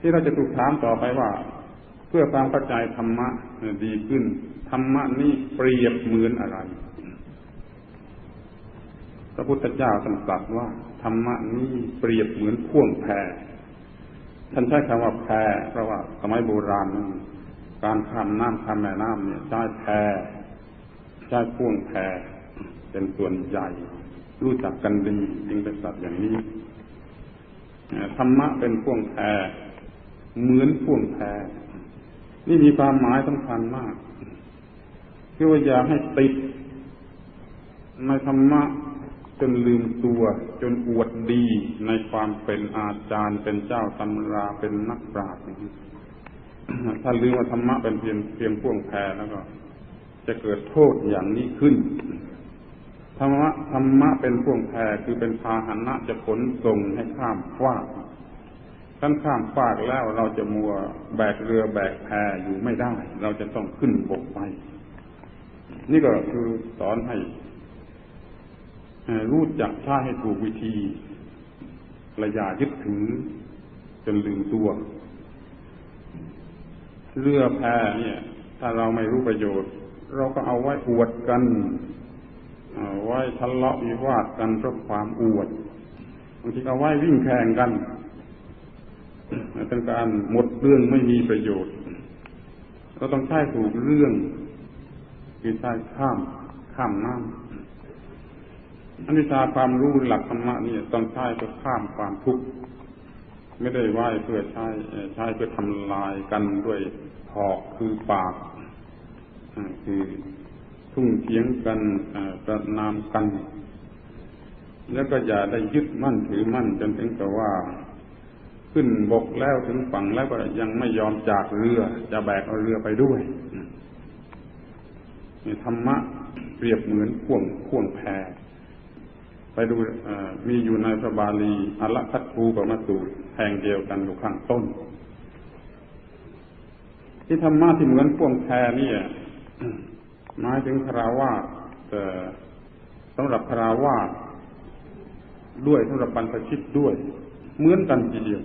ที่เราจะถูกถามต่อไปว่า เพื่อความเข้าใจธรรมะดีขึ้นธรรมะนี้เปรียบเหมือนอะไร พระพุทธเจ้าตรัสว่าธรรมะนี้เปรียบเหมือนพ่วงแพท่านใช้คำว่าแพเพราะว่าสมัยโบราณการข้ามน้ำข้ามแม่น้ำเนี่ยใช้แพใช้พ่วงแพเป็นส่วนใหญ่ รู้จักกันดีจึงเป็นสัตว์อย่างนี้ธรรมะเป็นพ่วงแพ เหมือนพ่วงแพนี่มีความหมายสำคัญมากคือว่าอย่าให้ติดในธรรมะจนลืมตัวจนอวดดีในความเป็นอาจารย์เป็นเจ้าตำราเป็นนักปราชญ์ถ้าลืมว่าธรรมะเป็นเพียงเพียงพ่วงแพแล้วก็ จะเกิดโทษอย่างนี้ขึ้นธรรมะธรรมะเป็นพ่วงแพคือเป็นพาหนะจะขนส่งให้ข้ามฟาก ท่านข้ามฟากแล้วเราจะมัวแบกเรือแบกแพอยู่ไม่ได้ เราจะต้องขึ้นบกไป นี่ก็คือสอนให้รู้จักใช้ให้ถูกวิธีระยายึดถือจนลืมตัว เรือแพเนี่ย ถ้าเราไม่รู้ประโยชน์ เราก็เอาไว้อวดกันไว้ทะเลาะวิวาทกันเพราะความอวดบางทีเอาไว้วิ่งแข่งกัน เป็นการหมดเรื่องไม่มีประโยชน์ เราต้องใช้ถูกเรื่องคือใช้ข้าม ข้ามน้ำอันวิชาความรู้หลักธรรมะนี่ต้องใช้เพื่อข้ามความทุกข์ไม่ได้ไหวเพื่อใช้ใช้เพื่อทำลายกันด้วยหอกคือปากคือทุ่งเถียงกันประนามกัน แล้วก็อย่าได้ยึดมั่นถือมั่นจนถึงกับว่า ขึ้นบกแล้วถึงฝั่งแล้วก็ยังไม่ยอมจากเรือ จะแบกเอาเรือไปด้วยนี่ธรรมะเปรียบเหมือนพ่วงพ่วงแพไปดูมีอยู่ในพระบาลีอละพัตภูปมาสูตรแห่งเดียวกันอยู่ข้างต้น ที่ธรรมะที่เหมือนพ่วงแพนี่หมายถึงคราวาแต่สำหรับคราวาด้วยสำหรับบรรพชิตด้วย เหมือนกันทีเดียว